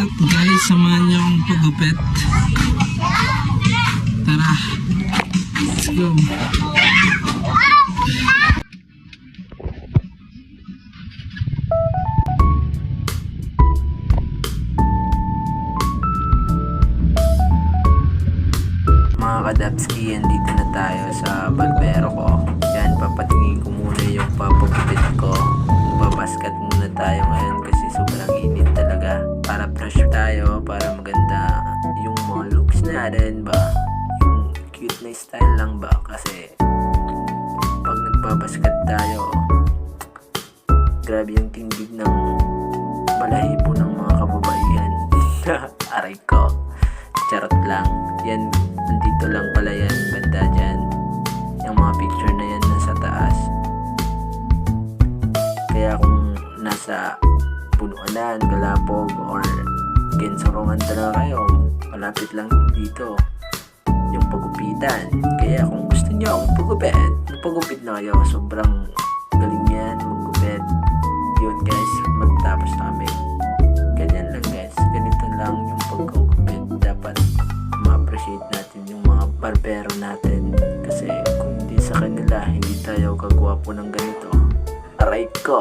up guys? Samahan niyo pagupit. Tara. Let's go. Mga kadapski, andito na tayo sa barbero ko. Yan, papatingin ko muna yung papagupit ko. Babaskat muna tayo ngayon kasi sobrang natin ba? Yung cute na style lang ba? Kasi pag nagbabaskat tayo, grabe yung tindig ng balahibo ng mga kababaihan. Aray ko. Charot lang. Yan, nandito lang pala yan, banda dyan. Yung mga picture na yan nasa taas. Kaya kung nasa Punuanan, Galapog, or Gensorongan talaga kayo, malapit lang dito yung pagupitan. Kaya kung gusto nyo akong pagupit, magpagupit na kayo. Sobrang galing yan, maggupit. Yun guys, magtapos na kami. Ganyan lang guys, ganito lang yung pagkugupit. Dapat ma-appreciate natin yung mga barbero natin. Kasi kung hindi sa kanila, hindi tayo kagwapo ng ganito. Aray ko!